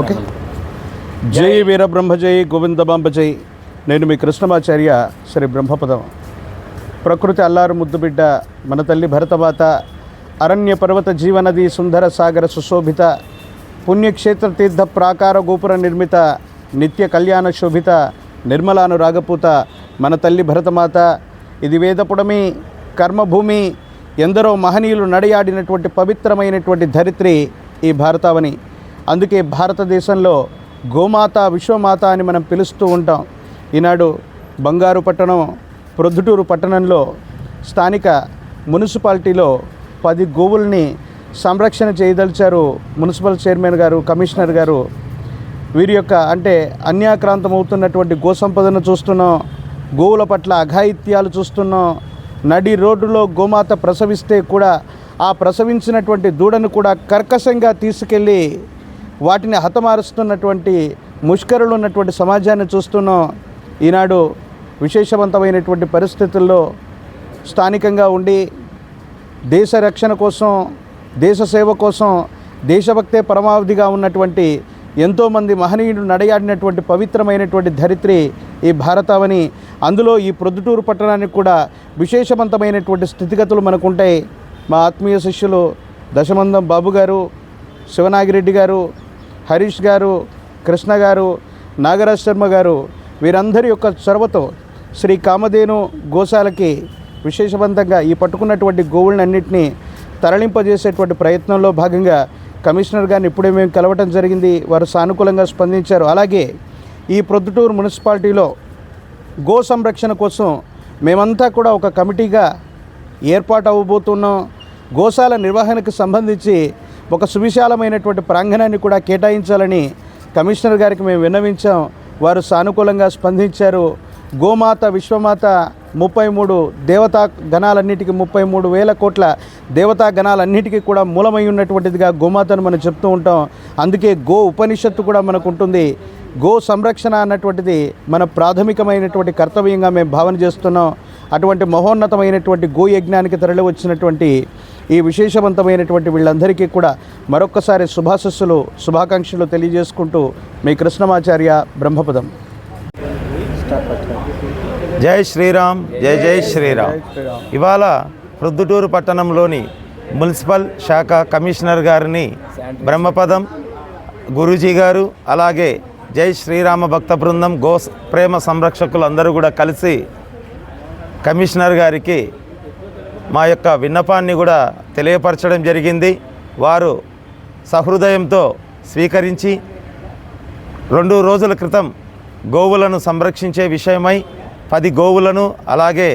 Okay. జై వీరబ్రహ్మ జై గోవిందబాంబ జై. నేను మీ కృష్ణమాచార్య శ్రీ బ్రహ్మపదం. ప్రకృతి అల్లారు ముద్దుబిడ్డ మన తల్లి భరతమాత అరణ్య పర్వత జీవనది సుందర సాగర సుశోభిత పుణ్యక్షేత్ర తీర్థ ప్రాకార గోపుర నిర్మిత నిత్య కళ్యాణ శోభిత నిర్మలాను రాగపూత మన తల్లి భరతమాత ఇది వేదపుడమి కర్మభూమి ఎందరో మహనీయులు నడియాడినటువంటి పవిత్రమైనటువంటి ధరిత్రి ఈ భారతావని. అందుకే భారతదేశంలో గోమాత విశ్వమాత అని మనం పిలుస్తూ ఉంటాం. ఈనాడు బంగారు పట్టణం ప్రొద్దుటూరు పట్టణంలో స్థానిక మున్సిపాలిటీలో పది గోవుల్ని సంరక్షణ చేయదలిచారు మున్సిపల్ చైర్మన్ గారు కమిషనర్ గారు. వీరి యొక్క అంటే అన్యాక్రాంతం అవుతున్నటువంటి గో సంపదను చూస్తున్నాం గోవుల పట్ల అఘాయిత్యాలు చూస్తున్నాం. నడి రోడ్డులో గోమాత ప్రసవిస్తే కూడా ఆ ప్రసవించినటువంటి దూడను కూడా కర్కశంగా తీసుకెళ్ళి వాటిని హతమారుస్తున్నటువంటి ముష్కరులు ఉన్నటువంటి సమాజాన్ని చూస్తున్నాం ఈనాడు విశేషవంతమైనటువంటి పరిస్థితుల్లో స్థానికంగా ఉండి దేశ రక్షణ కోసం దేశ సేవ కోసం దేశభక్తే పరమావధిగా ఉన్నటువంటి ఎంతోమంది మహనీయులు నడయాడినటువంటి పవిత్రమైనటువంటి ధరిత్రి ఈ భారతావని. అందులో ఈ ప్రొద్దుటూరు పట్టణానికి కూడా విశేషవంతమైనటువంటి స్థితిగతులు మనకుంటాయి. మా ఆత్మీయ శిష్యులు దశమందం బాబు గారు శివనాగిరెడ్డి గారు హరీష్ గారు కృష్ణ గారు నాగరాజ్ శర్మ గారు వీరందరి యొక్క చొరవతో శ్రీ కామధేను గోశాలకి విశేషవంతంగా ఈ పట్టుకున్నటువంటి గోవులన్నింటినీ తరలింపజేసేటువంటి ప్రయత్నంలో భాగంగా కమిషనర్ గారిని ఇప్పుడే మేము కలవటం జరిగింది. వారు సానుకూలంగా స్పందించారు. అలాగే ఈ ప్రొద్దుటూరు మున్సిపాలిటీలో గో సంరక్షణ కోసం మేమంతా కూడా ఒక కమిటీగా ఏర్పాటు అవ్వబోతున్నాం. గోశాల నిర్వహణకు సంబంధించి ఒక సువిశాలమైనటువంటి ప్రాంగణాన్ని కూడా కేటాయించాలని కమిషనర్ గారికి మేము విన్నవించాం. వారు సానుకూలంగా స్పందించారు. గోమాత విశ్వమాత ముప్పై మూడు దేవతా గణాలన్నిటికీ ముప్పై మూడు వేల కోట్ల దేవతా గణాలన్నిటికీ కూడా మూలమై ఉన్నటువంటిదిగా గోమాతను మనం చెప్తూ ఉంటాం. అందుకే గో ఉపనిషత్తు కూడా మనకు ఉంటుంది. గో సంరక్షణ అన్నటువంటిది మన ప్రాథమికమైనటువంటి కర్తవ్యంగా మేము భావన చేస్తున్నాం. అటువంటి మహోన్నతమైనటువంటి గో యజ్ఞానికి తరలి వచ్చినటువంటి ఈ విశేషవంతమైనటువంటి వీళ్ళందరికీ కూడా మరొక్కసారి శుభాశస్సులు శుభాకాంక్షలు తెలియజేసుకుంటూ మీ కృష్ణమాచార్య బ్రహ్మపదం. జై శ్రీరామ్ జై జై శ్రీరామ్. ఇవాళ ప్రొద్దుటూరు పట్టణంలోని మున్సిపల్ శాఖ కమిషనర్ గారిని బ్రహ్మపదం గురూజీ గారు అలాగే జై శ్రీరామ భక్త బృందం గో ప్రేమ సంరక్షకులు అందరూ కూడా కలిసి కమిషనర్ గారికి మా యొక్క విన్నపాన్ని కూడా తెలియపరచడం జరిగింది. వారు సహృదయంతో స్వీకరించి రెండు రోజుల క్రితం గోవులను సంరక్షించే విషయమై పది గోవులను అలాగే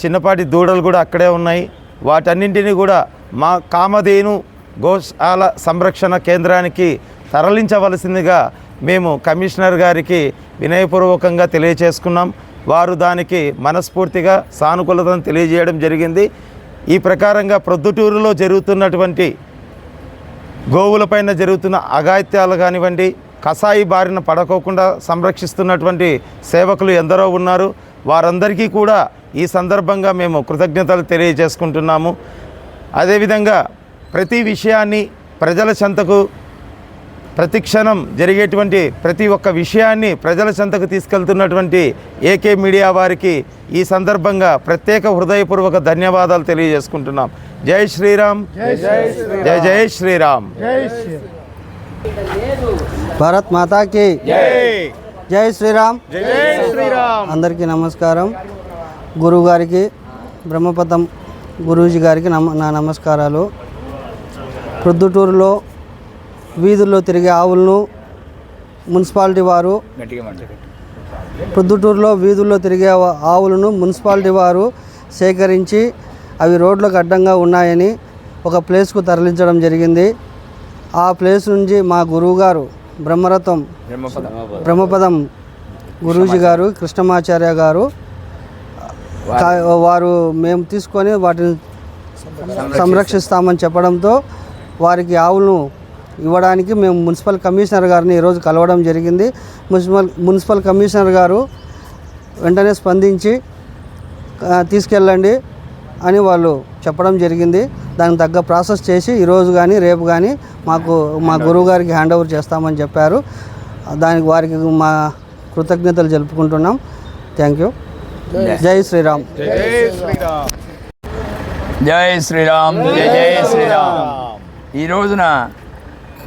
చిన్నపాటి దూడలు కూడా అక్కడే ఉన్నాయి. వాటన్నింటినీ కూడా మా కామధేను గోశాల సంరక్షణ కేంద్రానికి తరలించవలసిందిగా మేము కమిషనర్ గారికి వినయపూర్వకంగా తెలియచేసుకున్నాం. వారు దానికి మనస్ఫూర్తిగా సానుకూలతను తెలియజేయడం జరిగింది. ఈ ప్రకారంగా ప్రొద్దుటూరులో జరుగుతున్నటువంటి గోవులపైన జరుగుతున్న అఘాయిత్యాలు కానివ్వండి కసాయి బారిన పడకోకుండా సంరక్షిస్తున్నటువంటి సేవకులు ఎందరో ఉన్నారు. వారందరికీ కూడా ఈ సందర్భంగా మేము కృతజ్ఞతలు తెలియజేసుకుంటున్నాము. అదేవిధంగా ప్రతి విషయాన్ని ప్రజల చెంతకు ప్రతి క్షణం జరిగేటువంటి ప్రతి ఒక్క విషయాన్ని ప్రజల చెంతకు తీసుకెళ్తున్నటువంటి ఏకే మీడియా వారికి ఈ సందర్భంగా ప్రత్యేక హృదయపూర్వక ధన్యవాదాలు తెలియజేసుకుంటున్నాం. జై శ్రీరామ్. జై జై శ్రీరామ్. భారత్ మాతాకి జై. శ్రీరామ్. జై శ్రీరామ్. అందరికీ నమస్కారం. గురువు గారికి బ్రహ్మపదం గురూజీ గారికి నమ నా నమస్కారాలు. ప్రొద్దుటూరులో వీధుల్లో తిరిగే ఆవులను మున్సిపాలిటీ వారు ప్రొద్దుటూరులో వీధుల్లో తిరిగే ఆవులను మున్సిపాలిటీ వారు సేకరించి అవి రోడ్లకు అడ్డంగా ఉన్నాయని ఒక ప్లేస్కు తరలించడం జరిగింది. ఆ ప్లేస్ నుంచి మా గురువుగారు బ్రహ్మరథం బ్రహ్మపదం. గురూజీ గారు కృష్ణమాచార్య గారు వారు మేము తీసుకొని వాటిని సంరక్షిస్తామని చెప్పడంతో వారికి ఆవులను ఇవ్వడానికి మేము మున్సిపల్ కమిషనర్ గారిని ఈరోజు కలవడం జరిగింది. మున్సిపల్ మున్సిపల్ కమిషనర్ గారు వెంటనే స్పందించి "ఆ, తీసుకెళ్ళండి అని వాళ్ళు చెప్పడం జరిగింది. దానికి తగ్గ ప్రాసెస్ చేసి ఈరోజు కానీ రేపు కానీ మాకు మా గురువు గారికి హ్యాండ్ ఓవర్ చేస్తామని చెప్పారు. దానికి వారికి మా కృతజ్ఞతలు జరుపుకుంటున్నాం. Thank you. జై శ్రీరామ్. జై శ్రీరామ్. జై జై శ్రీరామ్. ఈ రోజున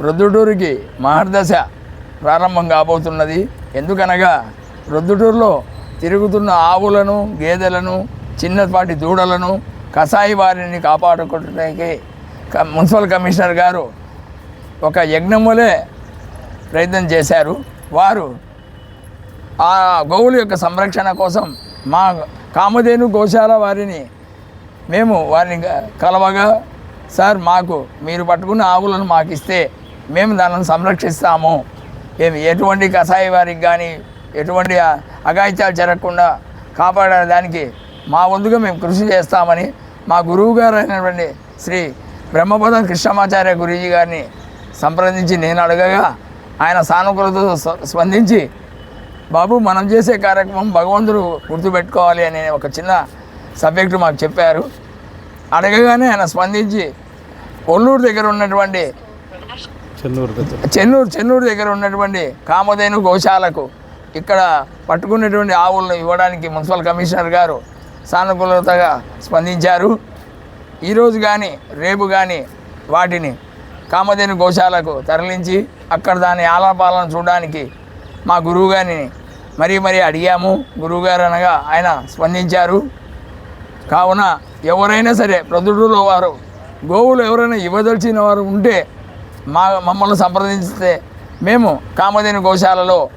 ప్రొద్దుటూరుకి మహర్దశ ప్రారంభం కాబోతున్నది. ఎందుకనగా ప్రొద్దుటూరులో తిరుగుతున్న ఆవులను గేదెలను చిన్నపాటి దూడలను కసాయి వారిని కాపాడుకోవడానికి క- మున్సిపల్ కమిషనర్ గారు ఒక యజ్ఞములే ప్రయత్నం చేశారు. వారు ఆ గోవుల యొక్క సంరక్షణ కోసం మా కామధేను గోశాల వారిని మేము వారిని కలవగా సార్ మాకు మీరు పట్టుకున్న ఆవులను మాకు ఇస్తే మేము దానిని సంరక్షిస్తాము. మేము ఎటువంటి కషాయి వారికి కానీ ఎటువంటి అగాయిత్యాలు అఘాయిత్యాలు జరగకుండా కాపాడడానికి మా వంతుగా మేము కృషి చేస్తామని మా గురువు గారు అయినటువంటి శ్రీ బ్రహ్మపదం కృష్ణమాచార్య గురూజీ గారిని సంప్రదించి నేను అడగగా ఆయన సానుకూలతో స్పందించి బాబు మనం చేసే కార్యక్రమం భగవంతుడు గుర్తుపెట్టుకోవాలి అనే ఒక చిన్న సబ్జెక్టు మాకు చెప్పారు. అడగగానే ఆయన స్పందించి కొల్లూరు దగ్గర ఉన్నటువంటి చెన్నూరు చెన్నూరు చెన్నూరు దగ్గర ఉన్నటువంటి కామధేను గోశాలకు ఇక్కడ పట్టుకున్నటువంటి ఆవులను ఇవ్వడానికి మున్సిపల్ కమిషనర్ గారు సానుకూలతగా స్పందించారు. ఈరోజు కానీ రేపు కానీ వాటిని కామధేను గోశాలకు తరలించి అక్కడ దాని ఆలపాలన చూడడానికి మా గురువు గారిని మరీ మరీ అడిగాము. గురువుగారు అనగా ఆయన స్పందించారు. కావున ఎవరైనా సరే ప్రొద్దుటూరులో వారు గోవులు ఎవరైనా ఇవ్వదలిచిన వారు ఉంటే మా మమ్మల్ని సంప్రదించితే మేము కామధేను గోశాలలో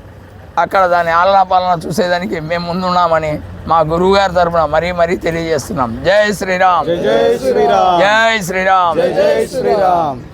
అక్కడ దాని ఆలనా పాలన చూసేదానికి మేము ముందున్నామని మా గురువుగారి తరపున మరీ మరీ తెలియజేస్తున్నాం. జై శ్రీరామ్. జై శ్రీరామ్. జై శ్రీరామ్. జై శ్రీరామ్.